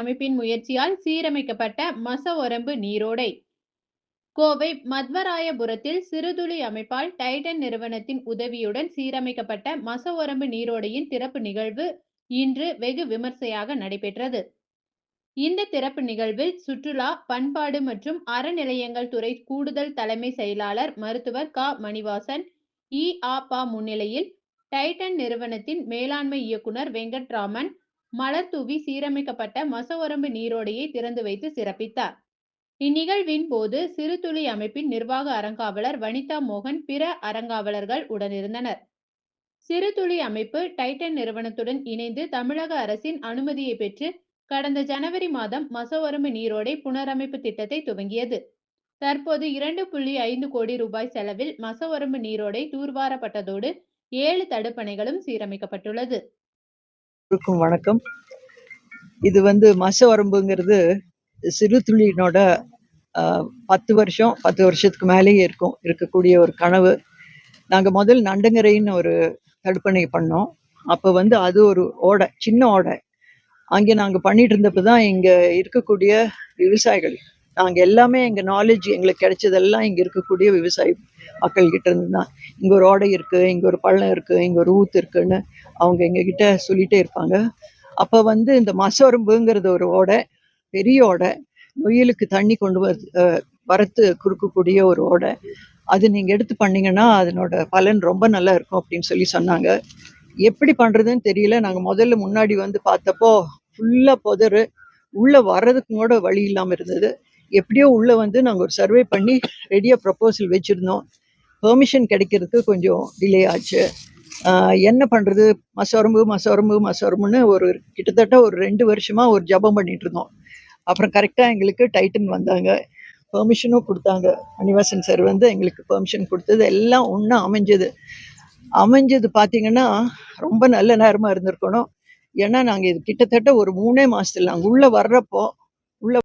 அமைப்பின் முயற்சியால் சீரமைக்கப்பட்ட மசவொரம்பு நீரோடை. கோவை மத்வராயபுரத்தில் சிறுதுளி அமைப்பால் டைடன் நிறுவனத்தின் உதவியுடன் சீரமைக்கப்பட்ட மசவொரம்பு நீரோடையின் திறப்பு நிகழ்வு இன்று வெகு விமர்சையாக நடைபெற்றது. இந்த திறப்பு நிகழ்வில் சுற்றுலா பண்பாடு மற்றும் அறநிலையங்கள் துறை கூடுதல் தலைமை செயலாளர் மருத்துவர் க. மணிவாசன் இ. ஆ. பா. முன்னிலையில் டைட்டன் நிறுவனத்தின் மேலாண்மை இயக்குனர் வெங்கட்ராமன் மலர் தூவி சீரமைக்கப்பட்ட மசவரம்பு நீரோடையை திறந்து வைத்து சிறப்பித்தார். இந்நிகழ்வின் போது சிறுதுளி அமைப்பின் நிர்வாக அறங்காவலர் வனிதா மோகன் பிற அறங்காவலர்கள் உடனிருந்தனர். சிறுதுளி அமைப்பு டைட்டன் நிறுவனத்துடன் இணைந்து தமிழக அரசின் அனுமதியை பெற்று கடந்த ஜனவரி மாதம் மசவரம்பு நீரோடை புனரமைப்பு திட்டத்தை துவங்கியது. தற்போது இரண்டு புள்ளி ஐந்து கோடி ரூபாய் செலவில் மசவரம்பு நீரோடை தூர்வாரப்பட்டதோடு ஏழு தடுப்பணைகளும் சீரமைக்கப்பட்டுள்ளது. இருக்கும் வணக்கம். இது வந்து மசவரம்புங்கிறது சிறு துளியினோட பத்து வருஷம் பத்து வருஷத்துக்கு மேலேயே இருக்கும். இருக்கக்கூடிய ஒரு கனவு. நாங்கள் முதல் நண்டங்கரைன்னு ஒரு தடுப்பணை பண்ணோம். அப்போ வந்து அது ஒரு ஓடை சின்ன ஓடை. அங்கே நாங்கள் பண்ணிட்டு இருந்தப்போ தான் இங்கே இருக்கக்கூடிய விவசாயிகள் நாங்கள் எல்லாமே எங்கள் நாலேஜ் எங்களுக்கு கிடைச்சதெல்லாம் இங்கே இருக்கக்கூடிய விவசாயி மக்கள்கிட்ட இருந்து தான் இங்கே ஒரு ஓடை இருக்குது இங்கே ஒரு பள்ளம் இருக்குது இங்கே ஒரு ஊத்து இருக்குன்னு அவங்க எங்ககிட்ட சொல்லிகிட்டே இருப்பாங்க. அப்போ வந்து இந்த மசோரம்புங்கிறது ஒரு ஓடை பெரிய ஓடை நொயிலுக்கு தண்ணி கொண்டு வர வரத்து குறுக்கக்கூடிய ஒரு ஓடை அது நீங்கள் எடுத்து பண்ணிங்கன்னா அதனோட பலன் ரொம்ப நல்லா இருக்கும் அப்படின்னு சொல்லி சொன்னாங்க. எப்படி பண்ணுறதுன்னு தெரியல. நாங்கள் முதல்ல முன்னாடி வந்து பார்த்தப்போ ஃபுல்லாக புதரு உள்ளே வர்றதுக்கு கூட வழி இல்லாமல் இருந்தது. எப்படியோ உள்ளே வந்து நாங்கள் ஒரு சர்வே பண்ணி ரெடியாக ப்ரப்போசல் வச்சுருந்தோம். பெர்மிஷன் கிடைக்கிறதுக்கு கொஞ்சம் டிலே ஆச்சு. என்ன பண்ணுறது மசொரம்பு மசொரம்பு மசொரம்புன்னு ஒரு கிட்டத்தட்ட ஒரு ரெண்டு வருஷமாக ஒரு ஜபம் பண்ணிட்டு இருந்தோம். அப்புறம் கரெக்டாக எங்களுக்கு டைட்டன் வந்தாங்க. பெர்மிஷனும் கொடுத்தாங்க. மணிவாசன் சார் வந்து எங்களுக்கு பெர்மிஷன் கொடுத்தது. எல்லாம் ஒன்றா அமைஞ்சது. அமைஞ்சது பார்த்தீங்கன்னா ரொம்ப நல்ல நேரமாக இருந்திருக்கணும். ஏன்னா நாங்கள் இது கிட்டத்தட்ட ஒரு மூணே மாதத்தில் நாங்கள் உள்ளே வர்றப்போ